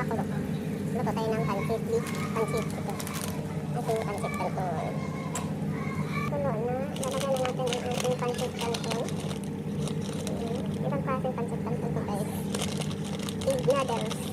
nakulo. Luto tayo ng pancit pancit ito. Ating pancit canton. Kulo na, nalagyan na natin ang ating pancit canton. Ibang klaseng pancit canton ito guys. Egg noodles.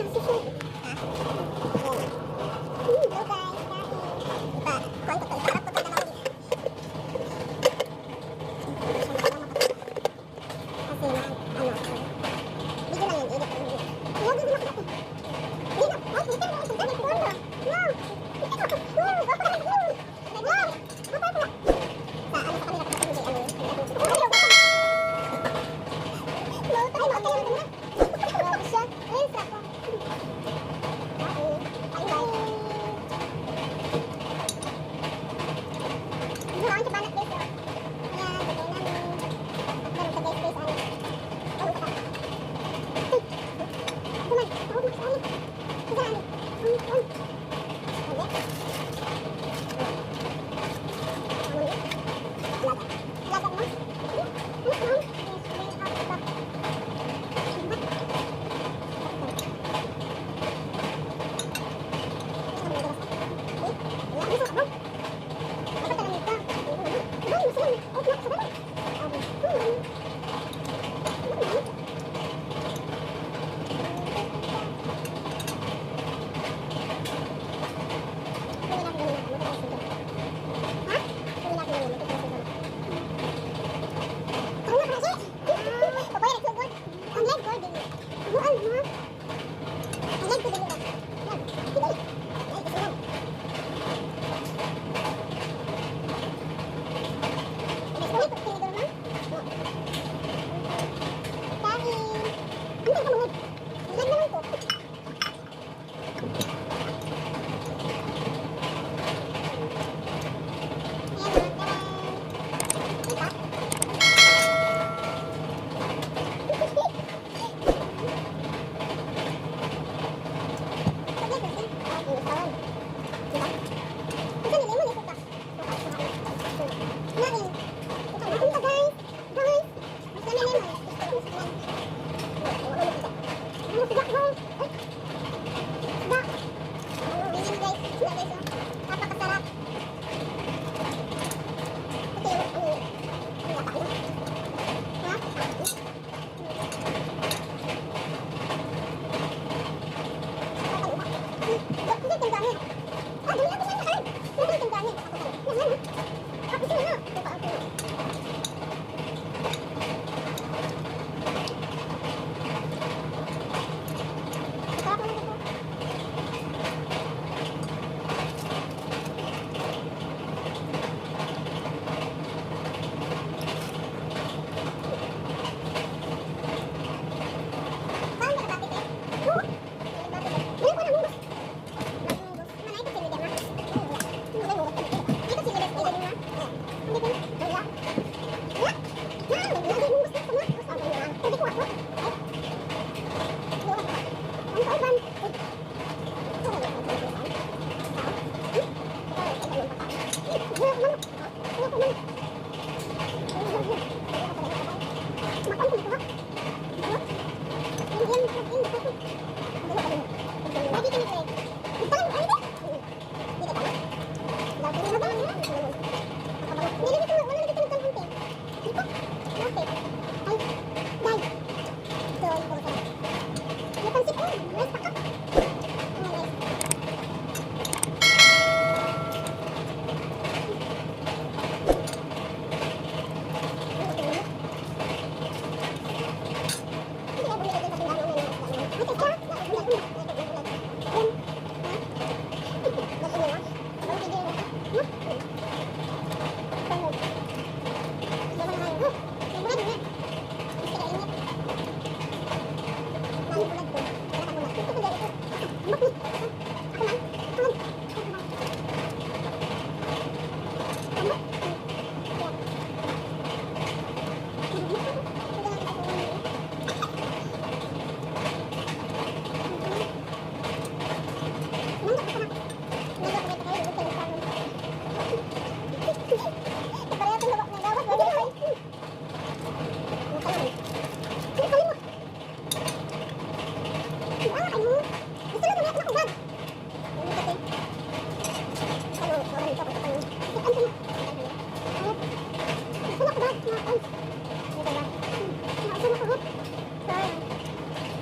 そうそうそう。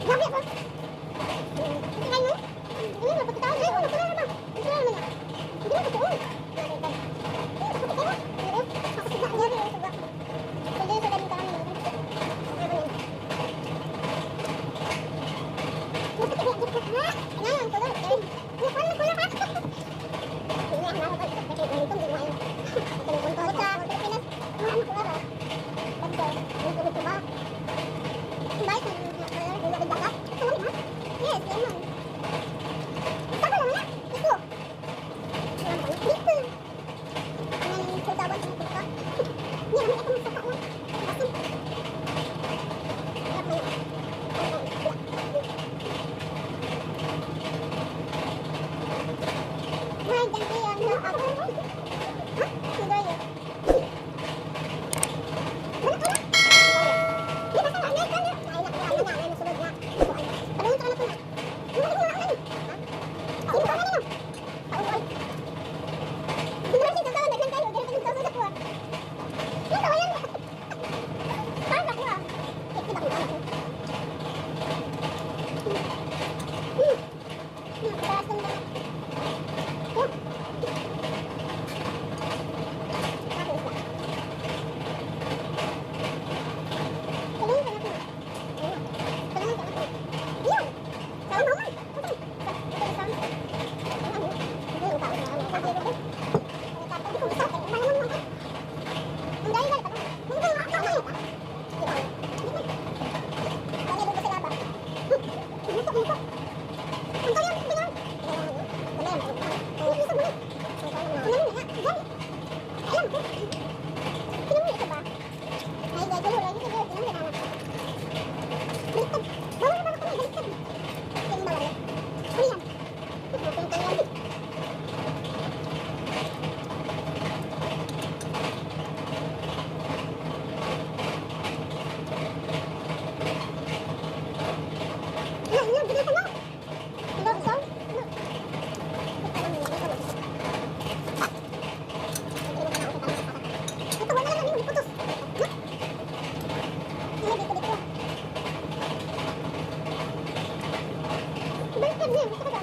Kami. Can I Ko ba,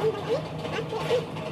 Oh va!